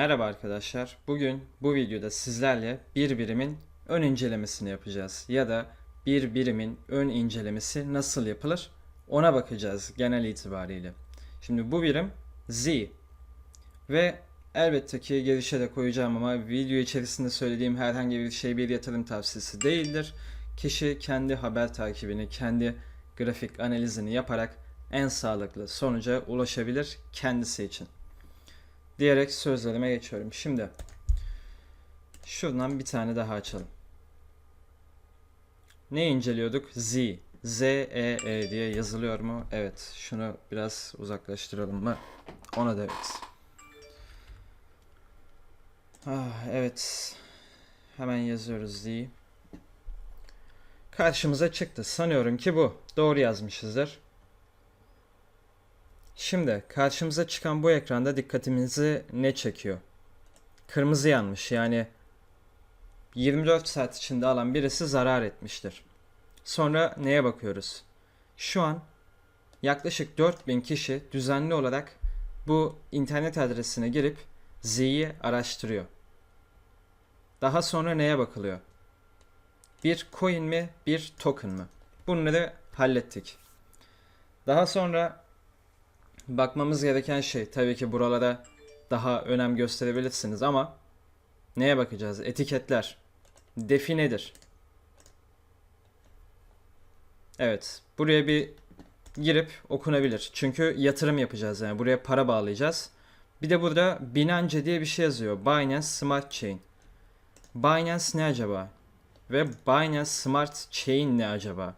Merhaba arkadaşlar. Bugün bu videoda sizlerle bir birimin ön incelemesini yapacağız. Ya da bir birimin ön incelemesi nasıl yapılır ona bakacağız genel itibariyle. Şimdi bu birim Z. Ve elbette ki girişe de koyacağım ama video içerisinde söylediğim herhangi bir şey bir yatırım tavsiyesi değildir. Kişi kendi haber takibini, kendi grafik analizini yaparak en sağlıklı sonuca ulaşabilir kendisi için diyerek sözlerime geçiyorum. Şimdi şuradan bir tane daha açalım. Ne inceliyorduk? Z. Z E E diye yazılıyor mu? Evet. Şunu biraz uzaklaştıralım mı? Ona da evet. Ah, evet. Hemen yazıyoruz Z. Karşımıza çıktı. Sanıyorum ki bu. Doğru yazmışızdır. Şimdi karşımıza çıkan bu ekranda dikkatimizi ne çekiyor? Kırmızı yanmış yani 24 saat içinde alan birisi zarar etmiştir. Sonra neye bakıyoruz? Şu an yaklaşık 4000 kişi düzenli olarak bu internet adresine girip Z'yi araştırıyor. Daha sonra neye bakılıyor? Bir coin mi, bir token mı? Bunları hallettik. Daha sonra bakmamız gereken şey tabii ki buralara daha önem gösterebilirsiniz ama neye bakacağız? Etiketler. Defi nedir? Evet, buraya bir girip okunabilir. Çünkü yatırım yapacağız yani buraya para bağlayacağız. Bir de burada Binance diye bir şey yazıyor. Binance Smart Chain. Binance ne acaba? Ve Binance Smart Chain ne acaba?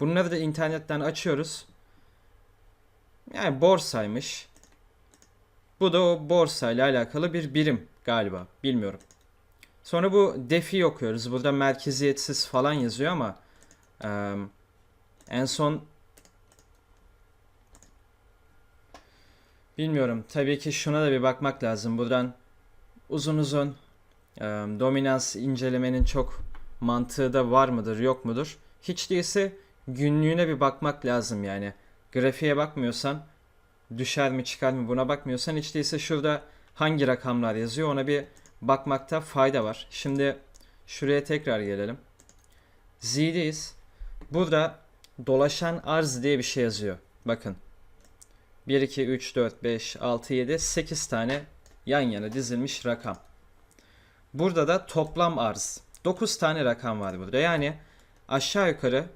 Bunları da internetten açıyoruz. Yani borsaymış. Bu da o borsayla alakalı bir birim galiba. Bilmiyorum. Sonra bu defi okuyoruz. Burada merkeziyetsiz falan yazıyor ama eee, en son bilmiyorum. Tabii ki şuna da bir bakmak lazım. Buradan uzun uzun eee, dominans incelemenin çok mantığı da var mıdır yok mudur? Hiç değilse günlüğüne bir bakmak lazım yani grafiğe bakmıyorsan düşer mi çıkar mı buna bakmıyorsan hiç değilse şurada hangi rakamlar yazıyor ona bir bakmakta fayda var. Şimdi şuraya tekrar gelelim. Z'deyiz. Burada dolaşan arz diye bir şey yazıyor. Bakın. 1, 2, 3, 4, 5, 6, 7, 8 tane yan yana dizilmiş rakam. Burada da toplam arz. 9 tane rakam var burada. Yani aşağı yukarı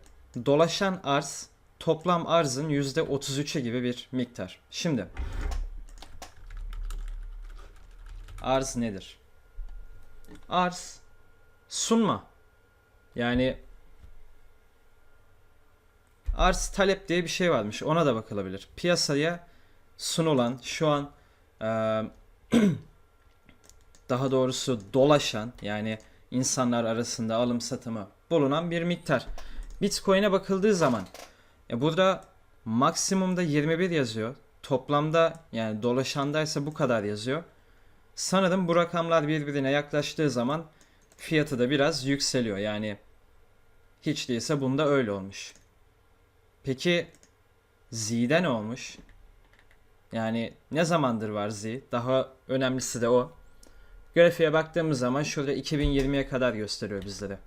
dolaşan arz toplam arzın %33'ü gibi bir miktar. Şimdi arz nedir? Arz sunma. Yani arz talep diye bir şey varmış. Ona da bakılabilir. Piyasaya sunulan şu an daha doğrusu dolaşan yani insanlar arasında alım satımı bulunan bir miktar. Bitcoin'e bakıldığı zaman e burada maksimumda 21 yazıyor. Toplamda yani dolaşandaysa bu kadar yazıyor. Sanırım bu rakamlar birbirine yaklaştığı zaman fiyatı da biraz yükseliyor. Yani hiç değilse bunda öyle olmuş. Peki Z'de ne olmuş? Yani ne zamandır var Z? Daha önemlisi de o. Grafiğe baktığımız zaman şurada 2020'ye kadar gösteriyor bizlere.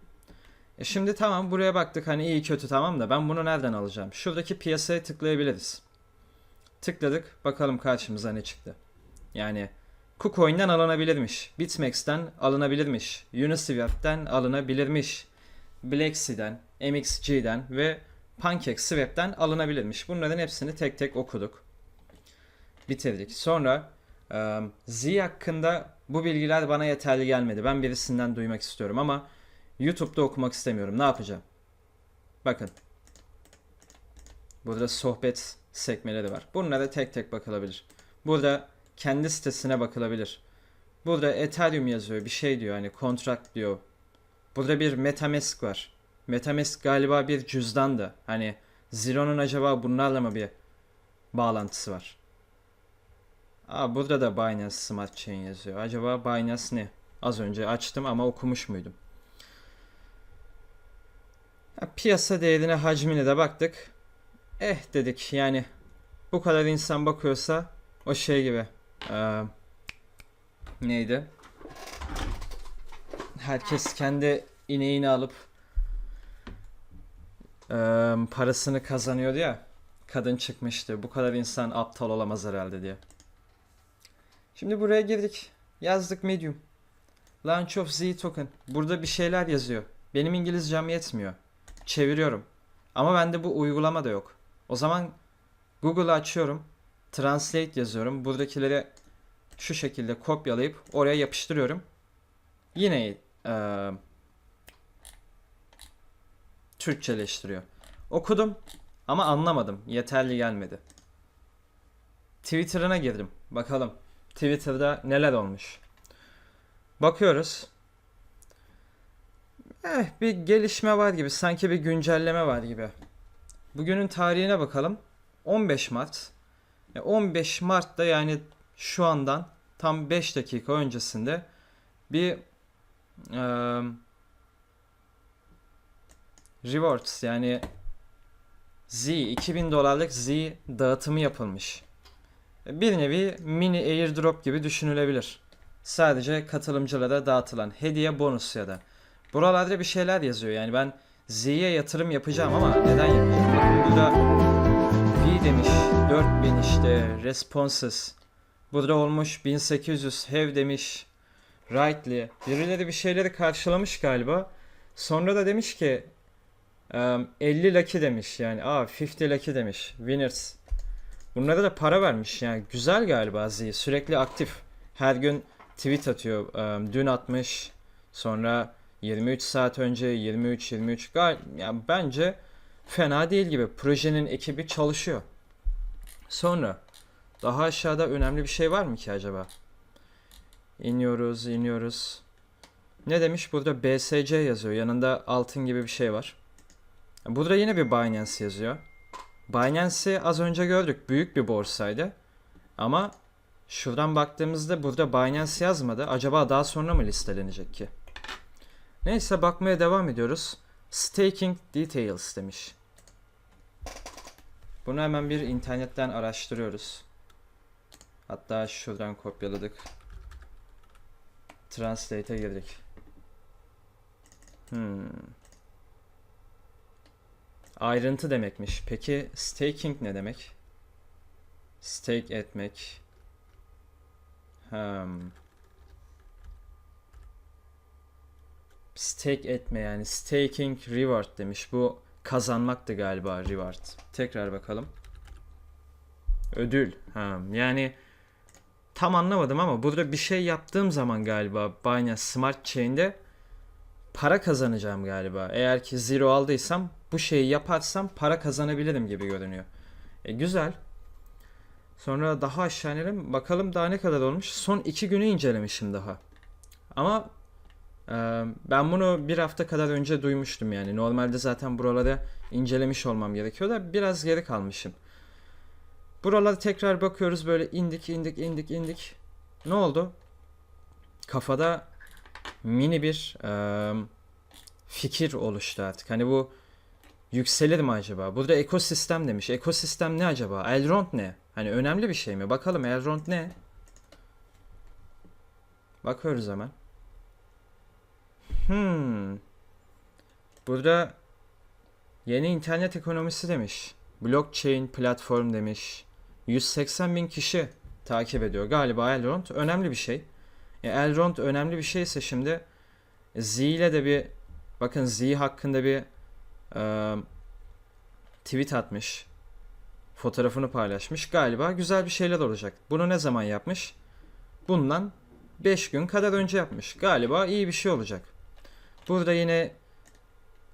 E şimdi tamam buraya baktık hani iyi kötü tamam da ben bunu nereden alacağım? Şuradaki piyasaya tıklayabiliriz. Tıkladık bakalım karşımıza ne çıktı. Yani KuCoin'den alınabilirmiş. Bitmex'ten alınabilirmiş. Uniswap'ten alınabilirmiş. Blacksea'den, MXG'den ve PancakeSwap'ten alınabilirmiş. Bunların hepsini tek tek okuduk. Bitirdik. Sonra Z hakkında bu bilgiler bana yeterli gelmedi. Ben birisinden duymak istiyorum ama YouTube'da okumak istemiyorum. Ne yapacağım? Bakın. Burada sohbet sekmeleri var. Bunlara tek tek bakılabilir. Burada kendi sitesine bakılabilir. Burada Ethereum yazıyor. Bir şey diyor. Hani kontrat diyor. Burada bir Metamask var. Metamask galiba bir cüzdandı. Hani Zero'nun acaba bunlarla mı bir bağlantısı var? Aa, burada da Binance Smart Chain yazıyor. Acaba Binance ne? Az önce açtım ama okumuş muydum? Ya, piyasa değerine hacmine de baktık. Eh dedik yani bu kadar insan bakıyorsa o şey gibi. eee, neydi? Herkes kendi ineğini alıp eee, parasını kazanıyordu ya. Kadın çıkmıştı. Bu kadar insan aptal olamaz herhalde diye. Şimdi buraya girdik. Yazdık Medium. Launch of Z token. Burada bir şeyler yazıyor. Benim İngilizcem yetmiyor. Çeviriyorum. Ama bende bu uygulama da yok. O zaman Google'ı açıyorum. Translate yazıyorum. Buradakileri şu şekilde kopyalayıp oraya yapıştırıyorum. Yine eee Türkçeleştiriyor. Okudum ama anlamadım. Yeterli gelmedi. Twitter'ına girdim. Bakalım Twitter'da neler olmuş. Bakıyoruz. Eh bir gelişme var gibi. Sanki bir güncelleme var gibi. Bugünün tarihine bakalım. 15 Mart. E, 15 Mart'ta yani şu andan tam 5 dakika öncesinde bir eee rewards yani Z 2000 dolarlık Z dağıtımı yapılmış. Bir nevi mini airdrop gibi düşünülebilir. Sadece katılımcılara dağıtılan hediye bonus ya da. Buralarda bir şeyler yazıyor yani ben Z'ye yatırım yapacağım ama neden yapacağım? Bakın burada V demiş 4000 işte responses. Burada olmuş 1800 have demiş. Rightly. Birileri bir şeyleri karşılamış galiba. Sonra da demiş ki em, 50 lucky demiş yani. Aa 50 lucky demiş. Winners. Bunlara da para vermiş yani. Güzel galiba Z. Sürekli aktif. Her gün tweet atıyor. Dün atmış. Sonra 23 saat önce 23 23 gal yani bence fena değil gibi. Projenin ekibi çalışıyor. Sonra daha aşağıda önemli bir şey var mı ki acaba? İniyoruz, iniyoruz. Ne demiş? Burada BSC yazıyor. Yanında altın gibi bir şey var. Burada yine bir Binance yazıyor. Binance'i az önce gördük. Büyük bir borsaydı. Ama şuradan baktığımızda burada Binance yazmadı. Acaba daha sonra mı listelenecek ki? Neyse bakmaya devam ediyoruz. Staking details demiş. Bunu hemen bir internetten araştırıyoruz. Hatta şuradan kopyaladık. Translate'e girdik. Hmm. Ayrıntı demekmiş. Peki staking ne demek? Stake etmek. Hmm. Stake etme yani staking reward demiş. Bu kazanmaktı galiba reward. Tekrar bakalım. Ödül. Ha, yani tam anlamadım ama burada bir şey yaptığım zaman galiba Binance Smart Chain'de para kazanacağım galiba. Eğer ki zero aldıysam bu şeyi yaparsam para kazanabilirim gibi görünüyor. E, güzel. Sonra daha aşağı inelim. Bakalım daha ne kadar olmuş. Son iki günü incelemişim daha. Ama ben bunu bir hafta kadar önce duymuştum yani. Normalde zaten buraları incelemiş olmam gerekiyor da biraz geri kalmışım. Buralara tekrar bakıyoruz böyle indik indik indik indik. Ne oldu? Kafada mini bir e, fikir oluştu artık. Hani bu yükselir mi acaba? Burada ekosistem demiş. Ekosistem ne acaba? Elrond ne? Hani önemli bir şey mi? Bakalım Elrond ne? Bakıyoruz hemen. Hmm. Burada yeni internet ekonomisi demiş. Blockchain platform demiş. 180 bin kişi takip ediyor. Galiba Elrond önemli bir şey. E, Elrond önemli bir şeyse şimdi Z ile de bir bakın Z hakkında bir e, tweet atmış. Fotoğrafını paylaşmış. Galiba güzel bir şeyler olacak. Bunu ne zaman yapmış? Bundan 5 gün kadar önce yapmış. Galiba iyi bir şey olacak. Burada yine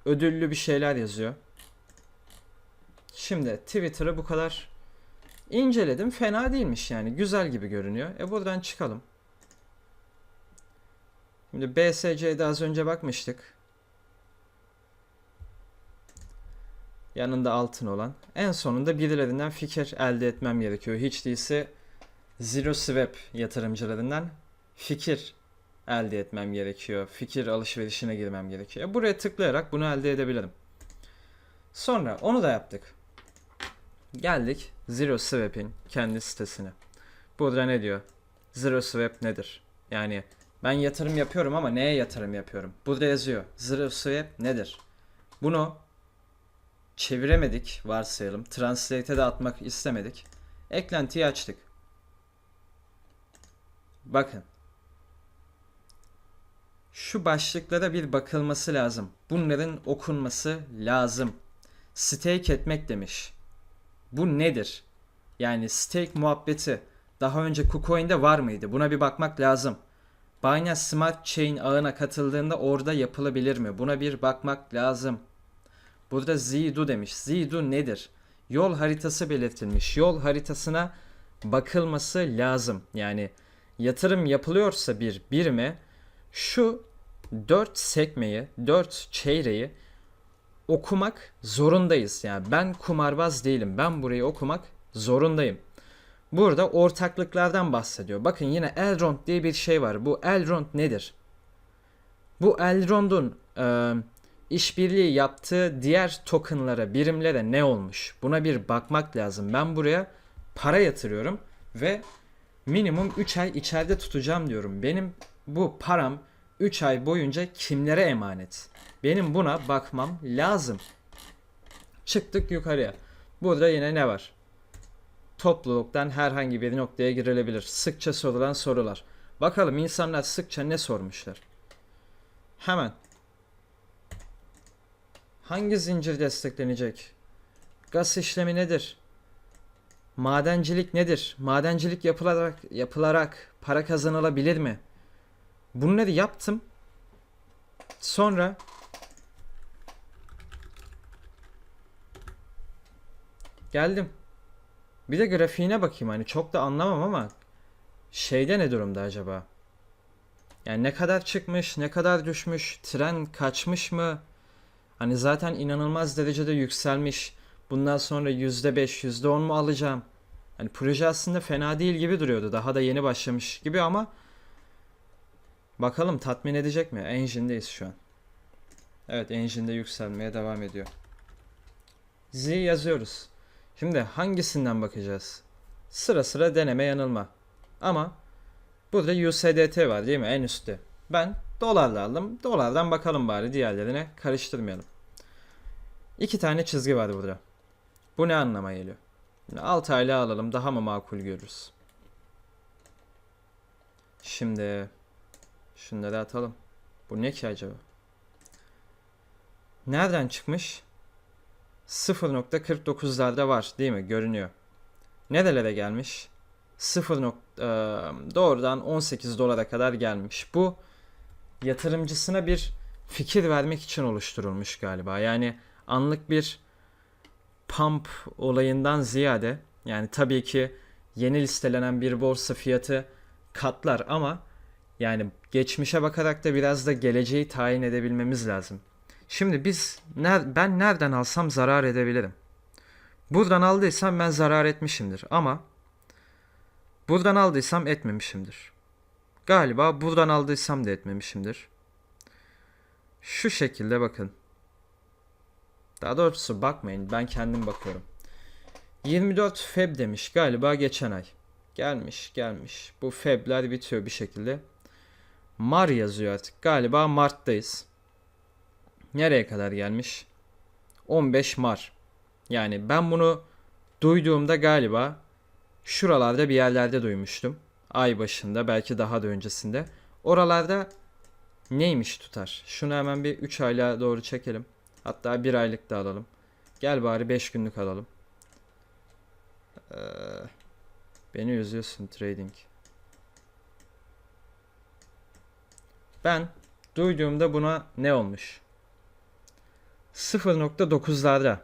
ödüllü bir şeyler yazıyor. Şimdi Twitter'ı bu kadar inceledim. Fena değilmiş yani. Güzel gibi görünüyor. E buradan çıkalım. Şimdi BSC'de az önce bakmıştık. Yanında altın olan. En sonunda birilerinden fikir elde etmem gerekiyor. Hiç değilse Zero Swap yatırımcılarından fikir elde etmem gerekiyor. Fikir alışverişine girmem gerekiyor. Buraya tıklayarak bunu elde edebilirim. Sonra onu da yaptık. Geldik Zero Swap'in kendi sitesine. Burada ne diyor? Zero Swap nedir? Yani ben yatırım yapıyorum ama neye yatırım yapıyorum? Burada yazıyor. Zero swap nedir? Bunu çeviremedik varsayalım. Translate'e de atmak istemedik. Eklentiyi açtık. Bakın. Şu başlıklara bir bakılması lazım. Bunların okunması lazım. Stake etmek demiş. Bu nedir? Yani stake muhabbeti daha önce KuCoin'de var mıydı? Buna bir bakmak lazım. Binance Smart Chain ağına katıldığında orada yapılabilir mi? Buna bir bakmak lazım. Burada Zidu demiş. Zidu nedir? Yol haritası belirtilmiş. Yol haritasına bakılması lazım. Yani yatırım yapılıyorsa bir birime şu 4 sekmeyi, 4 çeyreği okumak zorundayız. Yani ben kumarbaz değilim. Ben burayı okumak zorundayım. Burada ortaklıklardan bahsediyor. Bakın yine Elrond diye bir şey var. Bu Elrond nedir? Bu Elrond'un e, işbirliği yaptığı diğer tokenlara, birimlere ne olmuş? Buna bir bakmak lazım. Ben buraya para yatırıyorum ve minimum 3 ay içeride tutacağım diyorum. Benim bu param 3 ay boyunca kimlere emanet? Benim buna bakmam lazım. Çıktık yukarıya. Burada yine ne var? Topluluktan herhangi bir noktaya girilebilir. Sıkça sorulan sorular. Bakalım insanlar sıkça ne sormuşlar? Hemen. Hangi zincir desteklenecek? Gaz işlemi nedir? Madencilik nedir? Madencilik yapılarak yapılarak para kazanılabilir mi? Bunları yaptım. Sonra geldim. Bir de grafiğine bakayım hani çok da anlamam ama şeyde ne durumda acaba? Yani ne kadar çıkmış, ne kadar düşmüş, tren kaçmış mı? Hani zaten inanılmaz derecede yükselmiş. Bundan sonra %5, %10 mu alacağım? Hani proje aslında fena değil gibi duruyordu. Daha da yeni başlamış gibi ama bakalım tatmin edecek mi? Engine'deyiz şu an. Evet, Engine'de yükselmeye devam ediyor. Z yazıyoruz. Şimdi hangisinden bakacağız? Sıra sıra deneme yanılma. Ama burada USDT var değil mi en üstte? Ben dolarla aldım. Dolardan bakalım bari diğerlerine karıştırmayalım. İki tane çizgi var burada. Bu ne anlama geliyor? 6 aylığı alalım daha mı makul görürüz? Şimdi şunları atalım. Bu ne ki acaba? Nereden çıkmış? 0.49'larda var değil mi? Görünüyor. Nerelere gelmiş? 0. nok- e, doğrudan 18 dolara kadar gelmiş. Bu yatırımcısına bir fikir vermek için oluşturulmuş galiba. Yani anlık bir pump olayından ziyade yani tabii ki yeni listelenen bir borsa fiyatı katlar ama yani geçmişe bakarak da biraz da geleceği tayin edebilmemiz lazım. Şimdi biz ben nereden alsam zarar edebilirim. Buradan aldıysam ben zarar etmişimdir ama buradan aldıysam etmemişimdir. Galiba buradan aldıysam da etmemişimdir. Şu şekilde bakın. Daha doğrusu bakmayın ben kendim bakıyorum. 24 Feb demiş galiba geçen ay. Gelmiş gelmiş. Bu Feb'ler bitiyor bir şekilde. Mar yazıyor artık. Galiba Mart'tayız. Nereye kadar gelmiş? 15 Mar. Yani ben bunu duyduğumda galiba şuralarda bir yerlerde duymuştum. Ay başında belki daha da öncesinde. Oralarda neymiş tutar? Şunu hemen bir 3 aylığa doğru çekelim. Hatta 1 aylık da alalım. Gel bari 5 günlük alalım. Ee, beni üzüyorsun trading. Ben duyduğumda buna ne olmuş? 0.9'larda.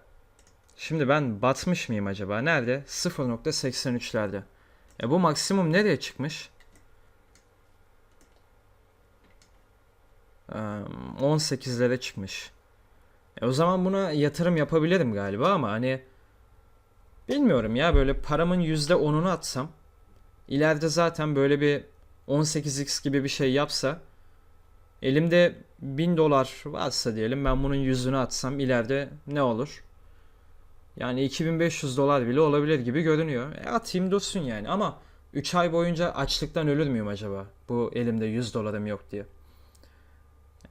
Şimdi ben batmış mıyım acaba? Nerede? 0.83'lerde. E bu maksimum nereye çıkmış? Ee, 18'lere çıkmış. E o zaman buna yatırım yapabilirim galiba ama hani bilmiyorum ya böyle paramın %10'unu atsam ileride zaten böyle bir 18x gibi bir şey yapsa elimde 1000 dolar varsa diyelim ben bunun yüzünü atsam ileride ne olur? Yani 2500 dolar bile olabilir gibi görünüyor. E atayım dursun yani ama 3 ay boyunca açlıktan ölür müyüm acaba? Bu elimde 100 dolarım yok diye.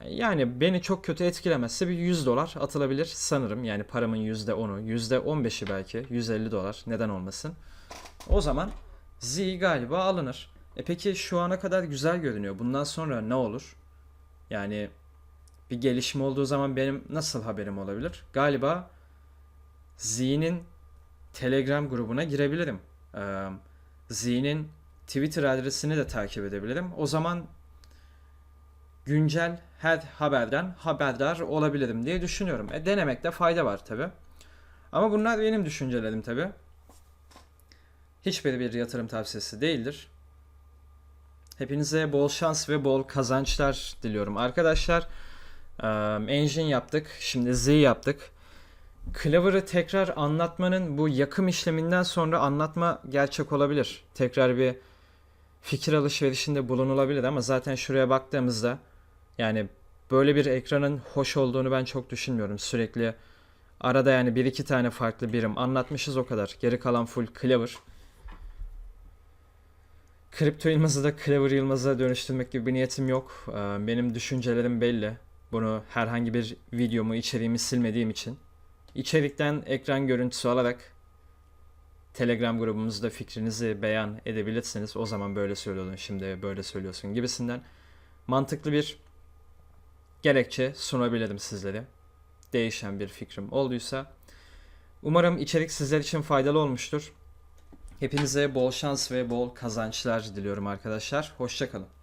Yani beni çok kötü etkilemezse bir 100 dolar atılabilir sanırım. Yani paramın %10'u, %15'i belki 150 dolar neden olmasın. O zaman Z galiba alınır. E peki şu ana kadar güzel görünüyor. Bundan sonra ne olur? Yani bir gelişme olduğu zaman benim nasıl haberim olabilir? Galiba Z'nin Telegram grubuna girebilirim. Ee, Z'nin Twitter adresini de takip edebilirim. O zaman güncel her haberden haberdar olabilirim diye düşünüyorum. E, denemekte fayda var tabi. Ama bunlar benim düşüncelerim tabi. Hiçbiri bir yatırım tavsiyesi değildir. Hepinize bol şans ve bol kazançlar diliyorum. Arkadaşlar Engine yaptık. Şimdi Z yaptık. Clover'ı tekrar anlatmanın bu yakım işleminden sonra anlatma gerçek olabilir. Tekrar bir fikir alışverişinde bulunulabilir ama zaten şuraya baktığımızda yani böyle bir ekranın hoş olduğunu ben çok düşünmüyorum. Sürekli arada yani bir iki tane farklı birim anlatmışız o kadar. Geri kalan full Clover. Kripto Yılmaz'ı da Clever Yılmaz'a dönüştürmek gibi bir niyetim yok. Ee, Benim düşüncelerim belli. Bunu herhangi bir videomu, içeriğimi silmediğim için. İçerikten ekran görüntüsü alarak Telegram grubumuzda fikrinizi beyan edebilirsiniz. O zaman böyle söylüyordun, şimdi böyle söylüyorsun gibisinden mantıklı bir gerekçe sunabilirim sizlere. Değişen bir fikrim olduysa. Umarım içerik sizler için faydalı olmuştur. Hepinize bol şans ve bol kazançlar diliyorum arkadaşlar. Hoşçakalın.